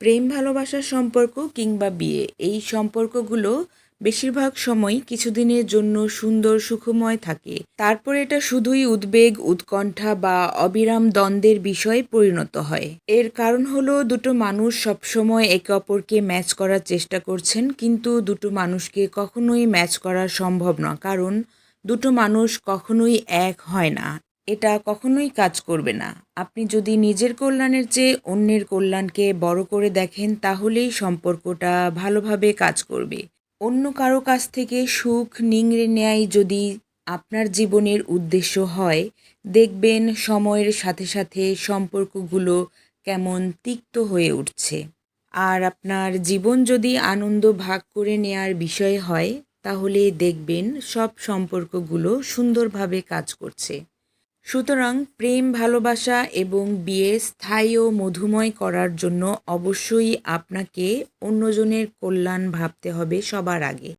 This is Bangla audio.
প্রেম ভালোবাসার সম্পর্ক কিংবা বিয়ে, এই সম্পর্কগুলো বেশিরভাগ সময় কিছুদিনের জন্য সুন্দর, সুখময় থাকে। তারপর এটা শুধুই উদ্বেগ, উৎকণ্ঠা বা অবিরাম দ্বন্দ্বের বিষয়ে পরিণত হয়। এর কারণ হলো দুটো মানুষ সবসময় একে অপরকে ম্যাচ করার চেষ্টা করছেন, কিন্তু দুটো মানুষকে কখনোই ম্যাচ করা সম্ভব না কারণ দুটো মানুষ কখনোই এক হয় না। এটা কখনোই কাজ করবে না। আপনি যদি নিজের কল্যাণের চেয়ে অন্যের কল্যাণকে বড় করে দেখেন, তাহলেই সম্পর্কটা ভালোভাবে কাজ করবে। অন্য কারও কাছ থেকে সুখ নিংড়ে নেয় যদি আপনার জীবনের উদ্দেশ্য হয়, দেখবেন সময়ের সাথে সাথে সম্পর্কগুলো কেমন তিক্ত হয়ে উঠছে। আর আপনার জীবন যদি আনন্দ ভাগ করে নেয়ার বিষয় হয়, তাহলে দেখবেন সব সম্পর্কগুলো সুন্দরভাবে কাজ করছে। সুতরাং প্রেম, ভালোবাসা এবং বিয়ে স্থায়ী ও মধুময় করার জন্য অবশ্যই আপনাকে অন্যজনের কল্যাণ ভাবতে হবে সবার আগে।